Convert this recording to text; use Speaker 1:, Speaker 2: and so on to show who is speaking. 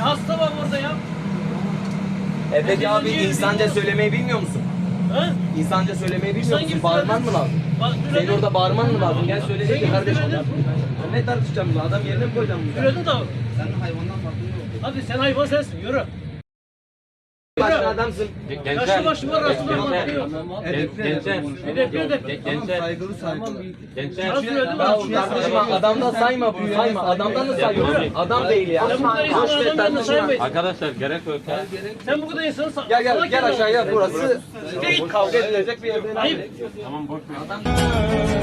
Speaker 1: Ya hasta var orada ya.
Speaker 2: E peki
Speaker 1: Ben
Speaker 2: abi insanca
Speaker 1: bilmiyorum.
Speaker 2: söylemeyi bilmiyor musun?
Speaker 1: Ha?
Speaker 2: İnsanca söylemeyi bilmiyor
Speaker 1: İnsan
Speaker 2: musun?
Speaker 1: gibi
Speaker 2: Bağırman
Speaker 1: söyledim.
Speaker 2: mı lazım?
Speaker 1: Bak
Speaker 2: Senin
Speaker 1: söyledim.
Speaker 2: orada bağırman mı lazım? Gel söyle de
Speaker 1: gibi
Speaker 2: kardeşim.
Speaker 1: söyledin.
Speaker 2: Ya Ne tartışacağım bu? Adam yerine mi koyacağım bunu?
Speaker 1: Söyledin tabii.
Speaker 2: Sen hayvandan farklı yok.
Speaker 1: Hadi sen hayvan sensin yürü.
Speaker 2: Başka adamsın.
Speaker 1: Yaşlı başıma arasında bakıyor.
Speaker 3: Gençler.
Speaker 1: Edepli edepli.
Speaker 3: Gençler.
Speaker 4: Saygılı saygılı.
Speaker 3: Gençler.
Speaker 2: Kardeşim adamdan sayma bunu sayma. Adamdan da sayma. Adam değil ya.
Speaker 1: Sen bu kadar adamlarını
Speaker 2: tartışma.
Speaker 1: saymayın.
Speaker 3: Arkadaşlar gerek yok. ya.
Speaker 1: Sen bu kadar insanı sa-
Speaker 2: Gel gel gel aşağıya burası
Speaker 1: Değil.
Speaker 2: kavga edilecek bir yer değil.
Speaker 1: Ayıp.
Speaker 3: Tamam boş ver.